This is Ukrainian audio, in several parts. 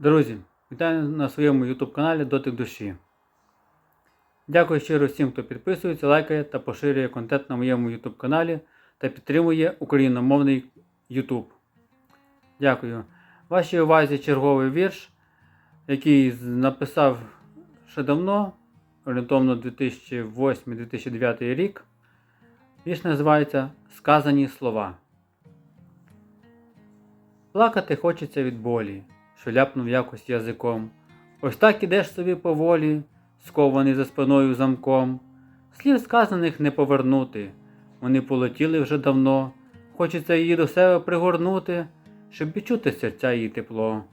Друзі, вітаю на своєму YouTube каналі Дотик душі. Дякую щиро всім, хто підписується, лайкає та поширює контент на моєму YouTube каналі та підтримує україномовний YouTube. Дякую. Вашій увазі черговий вірш, який написав ще давно, орієнтовно 2008-2009 рік. Вірш називається Сказані слова. Плакати хочеться від болі, що ляпнув якось язиком. Ось так ідеш собі поволі, скований за спиною замком. Слів сказаних не повернути, вони полетіли вже давно. Хочеться її до себе пригорнути, щоб відчути серця її тепло.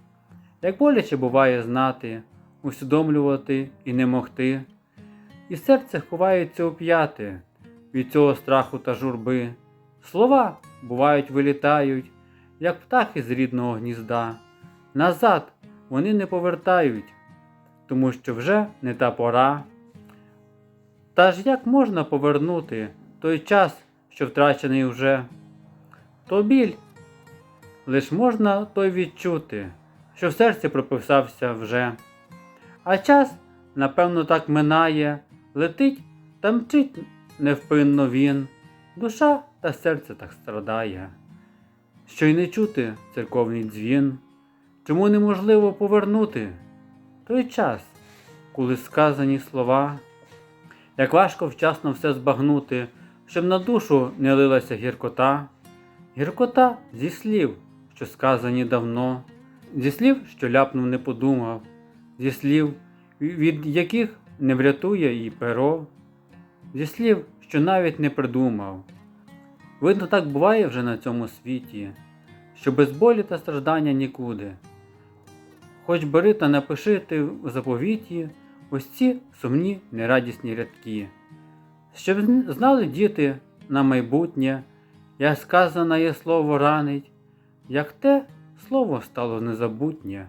Як боляче буває знати, усвідомлювати і не могти. І серце ховається у п'яти від цього страху та журби. Слова бувають вилітають, як птахи з рідного гнізда. Назад вони не повертають, тому що вже не та пора. Та ж як можна повернути той час, що втрачений вже? То біль лиш можна той відчути, що в серці прописався вже. А час, напевно, так минає, летить та мчить невпинно він, душа та серце так страдає що й не чути церковний дзвін, чому неможливо повернути? Той час, коли сказані слова, як важко вчасно все збагнути, щоб на душу не лилася гіркота, гіркота зі слів, що сказані давно, зі слів, що ляпнув, не подумав, зі слів, від яких не врятує і перо, зі слів, що навіть не придумав. Видно, так буває вже на цьому світі, що без болі та страждання нікуди. Хоч бери та напиши ти в заповіті ось ці сумні нерадісні рядки, щоб знали діти на майбутнє, як сказане є слово ранить, як те слово стало незабутнє,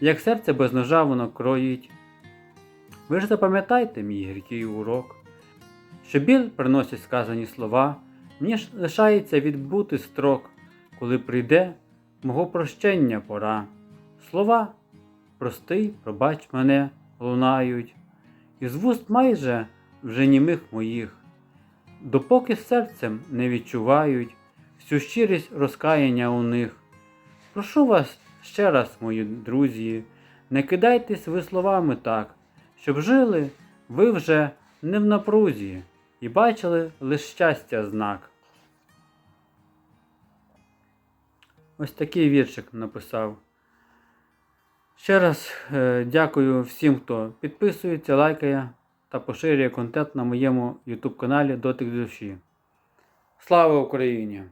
як серце без ножа воно кроїть. Ви ж запам'ятайте мій гіркий урок, що біль приносять сказані слова, мені ж лишається відбути строк, коли прийде мого прощення пора. Слова простий, пробач мене, лунають, і з вуст майже вже німих моїх, допоки серцем не відчувають всю щирість розкаяння у них. Прошу вас ще раз, мої друзі, не кидайтесь ви словами так, щоб жили ви вже не в напрузі і бачили лише щастя знак. Ось такий віршик написав. Ще раз е, дякую всім, хто підписується, лайкає та поширює контент на моєму YouTube каналі Дотик душі. Слава Україні!